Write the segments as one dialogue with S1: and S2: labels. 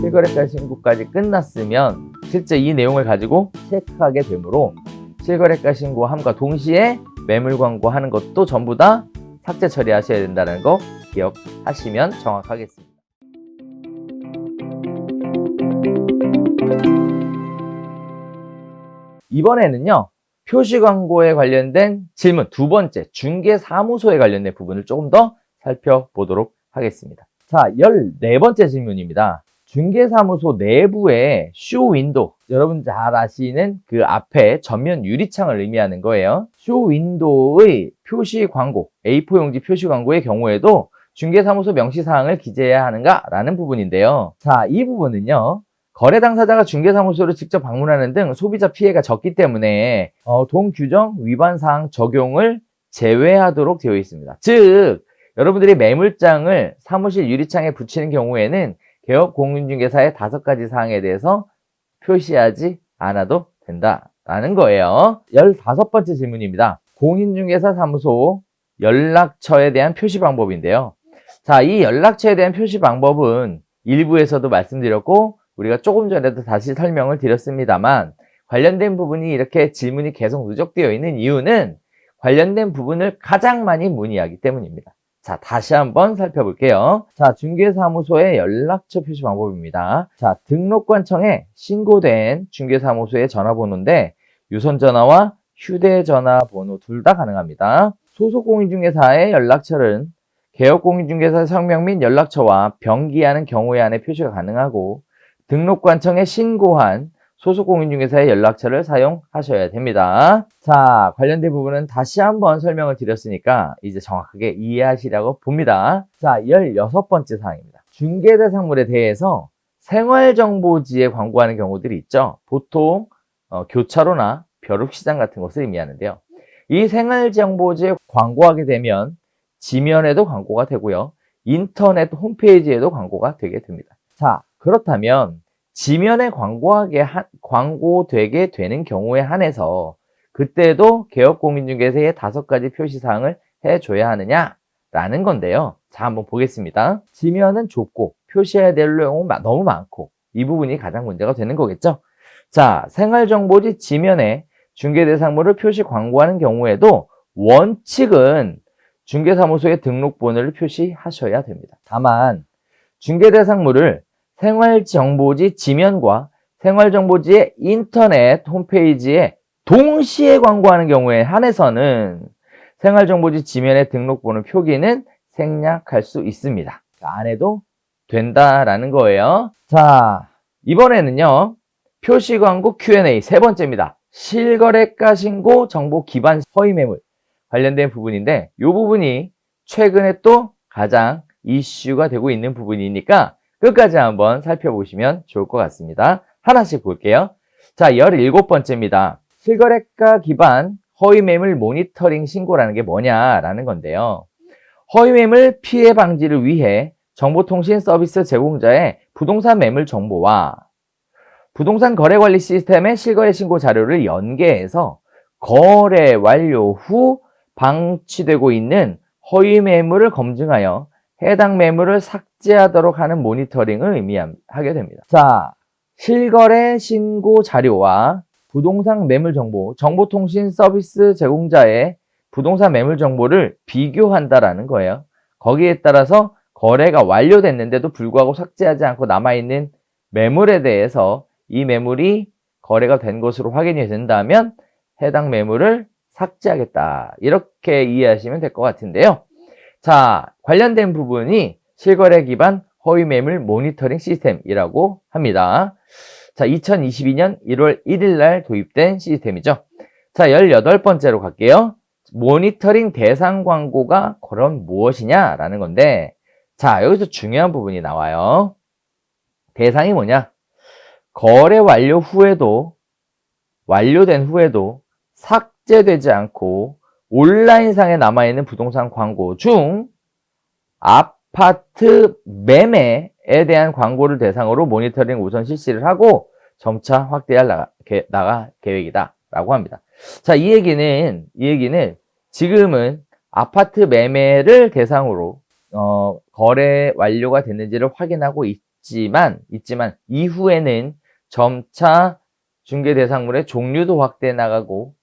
S1: 실거래가 신고까지 끝났으면 실제 이 내용을 가지고 체크하게 되므로 실거래가 신고함과 동시에 매물 광고하는 것도 전부 다 삭제 처리하셔야 된다는 거 기억하시면 정확하겠습니다. 이번에는요. 표시 광고에 관련된 질문 두 번째 중개 사무소에 관련된 부분을 조금 더 살펴보도록 하겠습니다. 자, 14번째 질문입니다. 중개사무소 내부에 쇼 윈도우 여러분 잘 아시는 그 앞에 전면 유리창을 의미하는 거예요. 쇼 윈도우의 표시 광고 A4 용지 표시 광고의 경우에도 중개사무소 명시사항을 기재해야 하는가 라는 부분인데요. 자, 이 부분은요. 거래 당사자가 중개사무소를 직접 방문하는 등 소비자 피해가 적기 때문에 어, 동규정 위반 사항 적용을 제외하도록 되어 있습니다. 즉 여러분들이 매물장을 사무실 유리창에 붙이는 경우에는 개업 공인중개사의 다섯 가지 사항에 대해서 표시하지 않아도 된다라는 거예요. 15번째 질문입니다. 공인중개사 사무소 연락처에 대한 표시 방법인데요. 자, 이 연락처에 대한 표시 방법은 일부에서도 말씀드렸고 우리가 조금 전에도 다시 설명을 드렸습니다만 관련된 부분이 이렇게 질문이 계속 누적되어 있는 이유는 관련된 부분을 가장 많이 문의하기 때문입니다. 자, 다시 한번 살펴볼게요. 자, 중개사무소의 연락처 표시 방법입니다. 자, 등록관청에 신고된 중개사무소의 전화번호인데 유선전화와 휴대전화 번호 둘 다 가능합니다. 소속공인중개사의 연락처는 개업공인중개사 성명 및 연락처와 병기하는 경우에 한해 표시가 가능하고 등록관청에 신고한 소속공인중개사의 연락처를 사용하셔야 됩니다. 자, 관련된 부분은 다시 한번 설명을 드렸으니까 이제 정확하게 이해하시라고 봅니다. 자, 16번째 사항입니다. 중개대상물에 대해서 생활정보지에 광고하는 경우들이 있죠. 보통 어, 교차로나 벼룩시장 같은 것을 의미하는데요. 이 생활정보지에 광고하게 되면 지면에도 광고가 되고요. 인터넷 홈페이지에도 광고가 되게 됩니다. 자, 그렇다면 지면에 광고하게 하, 광고되게 되는 경우에 한해서 그때도 개업공인중개사의 다섯 가지 표시사항을 해줘야 하느냐라는 건데요. 자, 한번 보겠습니다. 지면은 좁고 표시해야 될 내용은 너무 많고 이 부분이 가장 문제가 되는 거겠죠. 자, 생활정보지 지면에 중개대상물을 표시 광고하는 경우에도 원칙은 중개사무소의 등록번호를 표시하셔야 됩니다. 다만 중개대상물을 생활정보지 지면과 생활정보지의 인터넷 홈페이지에 동시에 광고하는 경우에 한해서는 생활정보지 지면의 등록번호 표기는 생략할 수 있습니다. 안 해도 된다라는 거예요. 자, 이번에는요. 표시 광고 Q&A 세 번째입니다. 실거래가 신고 정보 기반 허위 매물 관련된 부분인데 이 부분이 최근에 또 가장 이슈가 되고 있는 부분이니까 끝까지 한번 살펴보시면 좋을 것 같습니다. 하나씩 볼게요. 자, 17번째입니다. 실거래가 기반 허위 매물 모니터링 신고라는 게 뭐냐라는 건데요. 허위 매물 피해 방지를 위해 정보통신 서비스 제공자의 부동산 매물 정보와 부동산 거래 관리 시스템의 실거래 신고 자료를 연계해서 거래 완료 후 방치되고 있는 허위 매물을 검증하여 해당 매물을 삭제하도록 하는 모니터링을 의미하게 됩니다. 자, 실거래 신고 자료와 부동산 매물 정보, 정보통신 서비스 제공자의 부동산 매물 정보를 비교한다라는 거예요. 거기에 따라서 거래가 완료됐는데도 불구하고 삭제하지 않고 남아있는 매물에 대해서 이 매물이 거래가 된 것으로 확인이 된다면 해당 매물을 삭제하겠다. 이렇게 이해하시면 될 것 같은데요. 자, 관련된 부분이 실거래 기반 허위 매물 모니터링 시스템이라고 합니다. 자, 2022년 1월 1일 날 도입된 시스템이죠. 자, 18번째로 갈게요. 모니터링 대상 광고가 그럼 무엇이냐라는 건데, 자, 여기서 중요한 부분이 나와요. 대상이 뭐냐? 거래 완료 후에도, 완료된 후에도 삭제되지 않고 온라인상에 남아있는 부동산 광고 중 아파트 매매에 대한 광고를 대상으로 모니터링 우선 실시를 하고 점차 확대할 나가, 게, 나가 계획이다 라고 합니다. 자, 이 얘기는, 이 얘기는 지금은 아파트 매매를 대상으로 어, 거래 완료가 됐는지를 확인하고 있지만, 있지만, 이후에는 점차 중개 대상물의 종류도 확대해 나가고,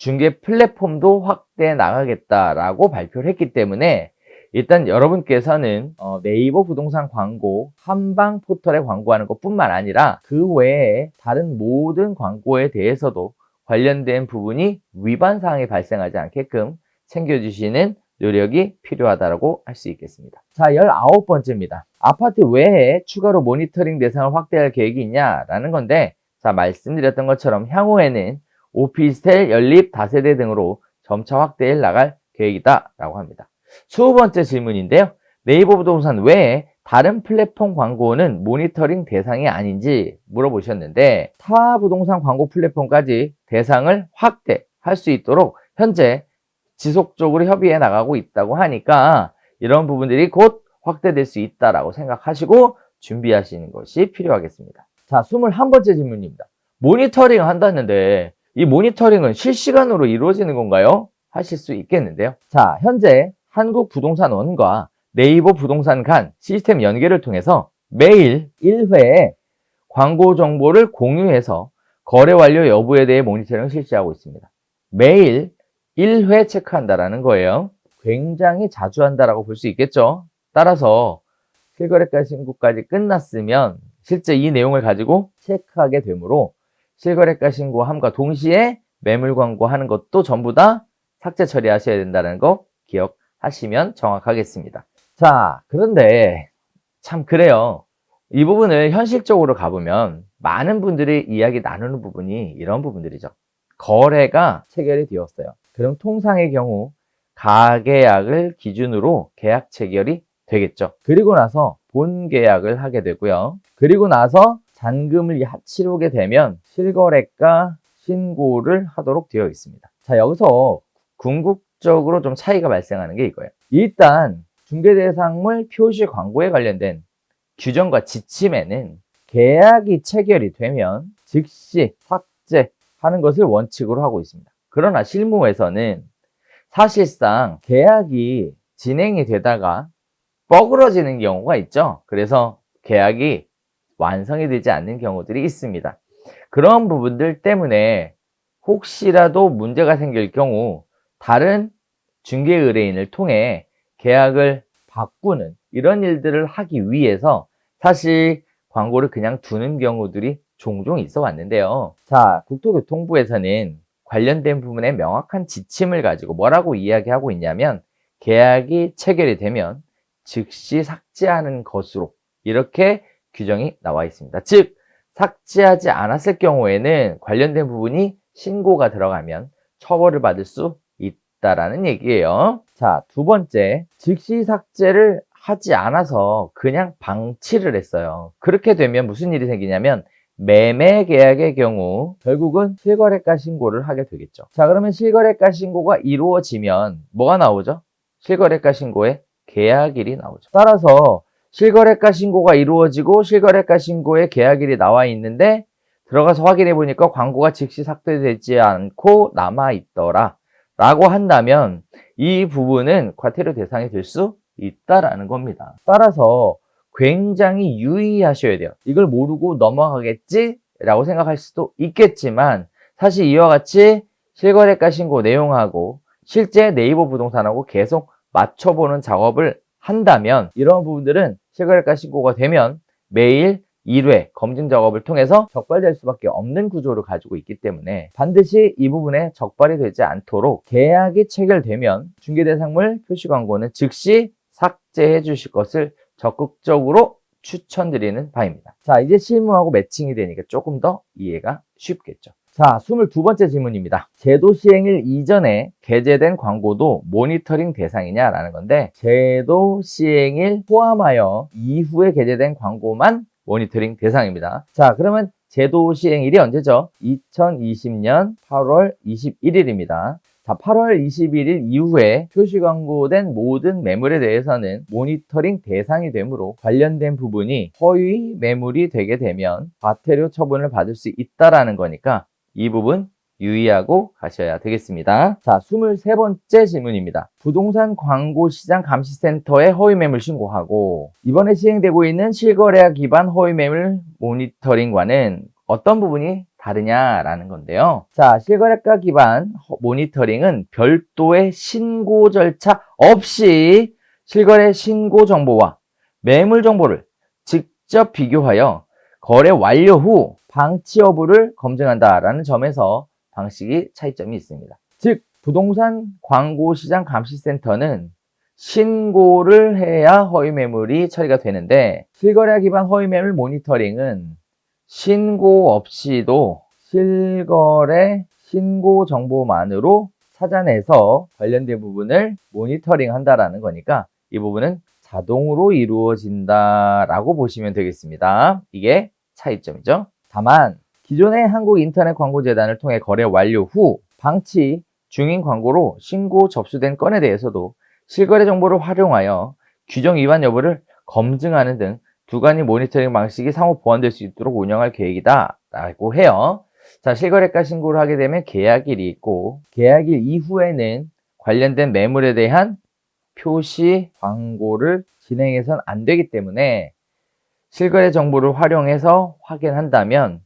S1: 중개 플랫폼도 확대해 나가겠다라고 발표를 했기 때문에, 일단 여러분께서는 어, 네이버 부동산 광고 한방 포털에 광고하는 것 뿐만 아니라 그 외에 다른 모든 광고에 대해서도 관련된 부분이 위반 사항이 발생하지 않게끔 챙겨주시는 노력이 필요하다고 할 수 있겠습니다. 자, 19번째입니다. 아파트 외에 추가로 모니터링 대상을 확대할 계획이 있냐라는 건데, 자, 말씀드렸던 것처럼 향후에는 오피스텔, 연립, 다세대 등으로 점차 확대해 나갈 계획이다 라고 합니다. 20번째 질문인데요. 네이버 부동산 외에 다른 플랫폼 광고는 모니터링 대상이 아닌지 물어보셨는데 타 부동산 광고 플랫폼까지 대상을 확대할 수 있도록 현재 지속적으로 협의해 나가고 있다고 하니까 이런 부분들이 곧 확대될 수 있다라고 생각하시고 준비하시는 것이 필요하겠습니다. 자, 21번째 질문입니다. 모니터링 한다는데 이 모니터링은 실시간으로 이루어지는 건가요? 하실 수 있겠는데요. 자, 현재 한국부동산원과 네이버 부동산 간 시스템 연계를 통해서 매일 1회에 광고 정보를 공유해서 거래 완료 여부에 대해 모니터링을 실시하고 있습니다. 매일 1회 체크한다라는 거예요. 굉장히 자주 한다라고 볼 수 있겠죠. 따라서 실거래가 신고까지 끝났으면 실제 이 내용을 가지고 체크하게 되므로 실거래가 신고함과 동시에 매물 광고하는 것도 전부 다 삭제 처리하셔야 된다는 거 기억하시면 정확하겠습니다. 자, 그런데 참 그래요. 이 부분을 현실적으로 가보면 많은 분들이 이야기 나누는 부분이 이런 부분들이죠. 거래가 체결이 되었어요. 그럼 통상의 경우 가계약을 기준으로 계약 체결이 되겠죠. 그리고 나서 본 계약을 하게 되고요. 그리고 나서 잔금을 치르게 되면 실거래가 신고를 하도록 되어 있습니다. 자, 여기서 궁극적으로 좀 차이가 발생하는 게 이거예요. 일단 중개대상물 표시 광고에 관련된 규정과 지침에는 계약이 체결이 되면 즉시 삭제하는 것을 원칙으로 하고 있습니다. 그러나 실무에서는 사실상 계약이 진행이 되다가 뻐그러지는 경우가 있죠. 그래서 계약이 완성이 되지 않는 경우들이 있습니다. 그런 부분들 때문에 혹시라도 문제가 생길 경우 다른 중개 의뢰인을 통해 계약을 바꾸는 이런 일들을 하기 위해서 사실 광고를 그냥 두는 경우들이 종종 있어 왔는데요. 자, 국토교통부에서는 관련된 부분에 명확한 지침을 가지고 뭐라고 이야기하고 있냐면 계약이 체결이 되면 즉시 삭제하는 것으로 이렇게 규정이 나와 있습니다. 즉, 삭제하지 않았을 경우에는 관련된 부분이 신고가 들어가면 처벌을 받을 수 있다라는 얘기예요. 자, 두 번째, 즉시 삭제를 하지 않아서 그냥 방치를 했어요. 그렇게 되면 무슨 일이 생기냐면 매매 계약의 경우 결국은 실거래가 신고를 하게 되겠죠. 자, 그러면 실거래가 신고가 이루어지면 뭐가 나오죠? 실거래가 신고에 계약일이 나오죠. 따라서 실거래가 신고가 이루어지고 실거래가 신고에 계약일이 나와 있는데 들어가서 확인해 보니까 광고가 즉시 삭제되지 않고 남아 있더라. 라고 한다면 이 부분은 과태료 대상이 될 수 있다라는 겁니다. 따라서 굉장히 유의하셔야 돼요. 이걸 모르고 넘어가겠지? 라고 생각할 수도 있겠지만 사실 이와 같이 실거래가 신고 내용하고 실제 네이버 부동산하고 계속 맞춰보는 작업을 한다면 이런 부분들은 실거래가 신고가 되면 매일 1회 검증 작업을 통해서 적발될 수밖에 없는 구조를 가지고 있기 때문에 반드시 이 부분에 적발이 되지 않도록 계약이 체결되면 중개대상물 표시 광고는 즉시 삭제해 주실 것을 적극적으로 추천드리는 바입니다. 자, 이제 실무하고 매칭이 되니까 조금 더 이해가 쉽겠죠. 자, 22번째 질문입니다. 제도 시행일 이전에 게재된 광고도 모니터링 대상이냐라는 건데, 제도 시행일 포함하여 이후에 게재된 광고만 모니터링 대상입니다. 자, 그러면 제도 시행일이 언제죠? 2020년 8월 21일입니다. 자, 8월 21일 이후에 표시 광고된 모든 매물에 대해서는 모니터링 대상이 되므로 관련된 부분이 허위 매물이 되게 되면 과태료 처분을 받을 수 있다라는 거니까 이 부분 유의하고 가셔야 되겠습니다. 자, 23번째 질문입니다. 부동산 광고 시장 감시센터에 허위 매물 신고하고 이번에 시행되고 있는 실거래약 기반 허위 매물 모니터링과는 어떤 부분이 다르냐라는 건데요. 자, 실거래가 기반 허- 모니터링은 별도의 신고 절차 없이 실거래 신고 정보와 매물 정보를 직접 비교하여 거래 완료 후 방치 여부를 검증한다라는 점에서 방식이 차이점이 있습니다. 즉, 부동산 광고 시장 감시센터는 신고를 해야 허위 매물이 처리가 되는데 실거래 기반 허위 매물 모니터링은 신고 없이도 실거래 신고 정보만으로 찾아내서 관련된 부분을 모니터링 한다라는 거니까 이 부분은 자동으로 이루어진다라고 보시면 되겠습니다. 이게 차이점이죠. 다만 기존의 한국인터넷광고재단을 통해 거래 완료 후 방치 중인 광고로 신고 접수된 건에 대해서도 실거래 정보를 활용하여 규정 위반 여부를 검증하는 등 두 가지 모니터링 방식이 상호 보완될 수 있도록 운영할 계획이다 라고 해요. 자, 실거래가 신고를 하게 되면 계약일이 있고 계약일 이후에는 관련된 매물에 대한 표시 광고를 진행해서는 안 되기 때문에 실거래 정보를 활용해서 확인한다면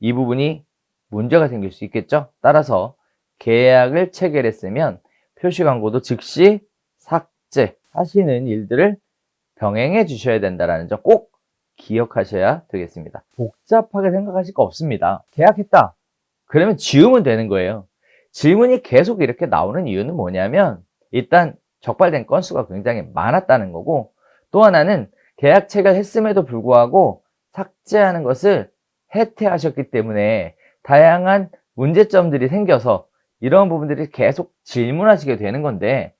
S1: 이 부분이 문제가 생길 수 있겠죠. 따라서 계약을 체결했으면 표시 광고도 즉시 삭제하시는 일들을 병행해 주셔야 된다는 점 꼭 기억하셔야 되겠습니다. 복잡하게 생각하실 거 없습니다. 계약했다. 그러면 지우면 되는 거예요. 질문이 계속 이렇게 나오는 이유는 뭐냐면 일단 적발된 건수가 굉장히 많았다는 거고 또 하나는 계약 체결했음에도 불구하고 삭제하는 것을 해태하셨기 때문에 다양한 문제점들이 생겨서 이런 부분들이 계속 질문하시게 되는 건데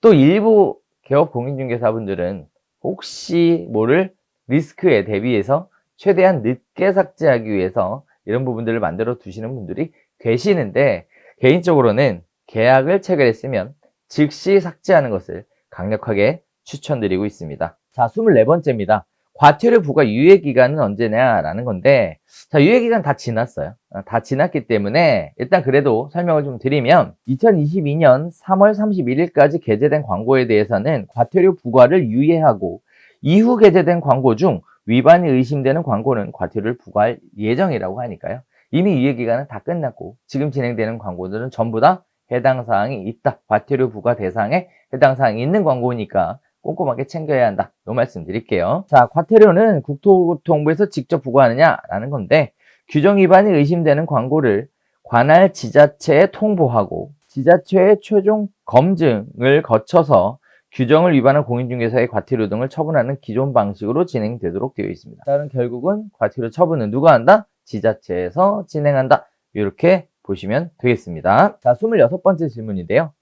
S1: 또 일부 개업 공인중개사분들은 혹시 모를 리스크에 대비해서 최대한 늦게 삭제하기 위해서 이런 부분들을 만들어 두시는 분들이 계시는데 개인적으로는 계약을 체결했으면 즉시 삭제하는 것을 강력하게 추천드리고 있습니다. 자, 24번째입니다. 과태료 부과 유예 기간은 언제냐라는 건데, 자, 유예 기간 다 지났어요. 아, 다 지났기 때문에 일단 그래도 설명을 좀 드리면 2022년 3월 31일까지 게재된 광고에 대해서는 과태료 부과를 유예하고 이후 게재된 광고 중 위반이 의심되는 광고는 과태료를 부과할 예정이라고 하니까요. 이미 유예 기간은 다 끝났고 지금 진행되는 광고들은 전부 다 해당 사항이 있다. 과태료 부과 대상에 해당 사항이 있는 광고니까 꼼꼼하게 챙겨야 한다. 요 말씀 드릴게요. 자, 과태료는 국토교통부에서 직접 부과하느냐라는 건데 규정 위반이 의심되는 광고를 관할 지자체에 통보하고 지자체의 최종 검증을 거쳐서 규정을 위반한 공인중개사의 과태료 등을 처분하는 기존 방식으로 진행되도록 되어 있습니다. 따른 결국은 과태료 처분은 누가 한다? 지자체에서 진행한다. 이렇게 보시면 되겠습니다. 자, 26번째 질문인데요.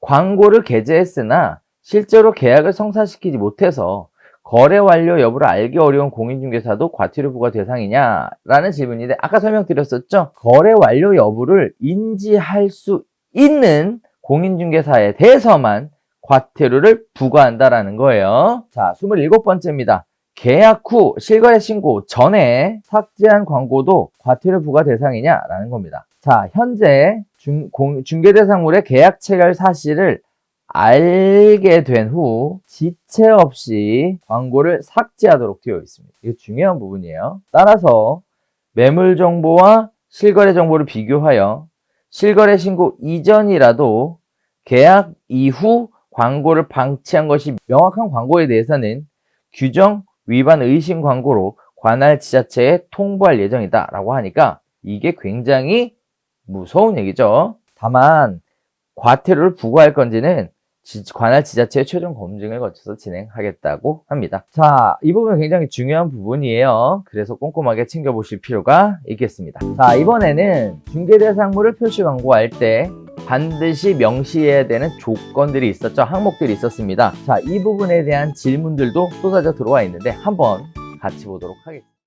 S1: 광고를 게재했으나 실제로 계약을 성사시키지 못해서 거래 완료 여부를 알기 어려운 공인중개사도 과태료 부과 대상이냐라는 질문인데 아까 설명드렸었죠. 거래 완료 여부를 인지할 수 있는 공인중개사에 대해서만 과태료를 부과한다라는 거예요. 자, 27번째입니다. 계약 후 실거래 신고 전에 삭제한 광고도 과태료 부과 대상이냐라는 겁니다. 자, 현재 중, 공- 중개대상물의 계약 체결 사실을 알게 된 후 지체 없이 광고를 삭제하도록 되어 있습니다. 이게 중요한 부분이에요. 따라서 매물 정보와 실거래 정보를 비교하여 실거래 신고 이전이라도 계약 이후 광고를 방치한 것이 명확한 광고에 대해서는 규정 위반 의심 광고로 관할 지자체에 통보할 예정이다 라고 하니까 이게 굉장히 무서운 얘기죠. 다만 과태료를 부과할 건지는 지- 관할 지자체의 최종 검증을 거쳐서 진행하겠다고 합니다. 자, 이 부분 굉장히 중요한 부분이에요. 그래서 꼼꼼하게 챙겨보실 필요가 있겠습니다. 자, 이번에는 중개대상물을 표시 광고할 때 반드시 명시해야 되는 조건들이 있었죠. 항목들이 있었습니다. 자, 이 부분에 대한 질문들도 쏟아져 들어와 있는데 한번 같이 보도록 하겠습니다.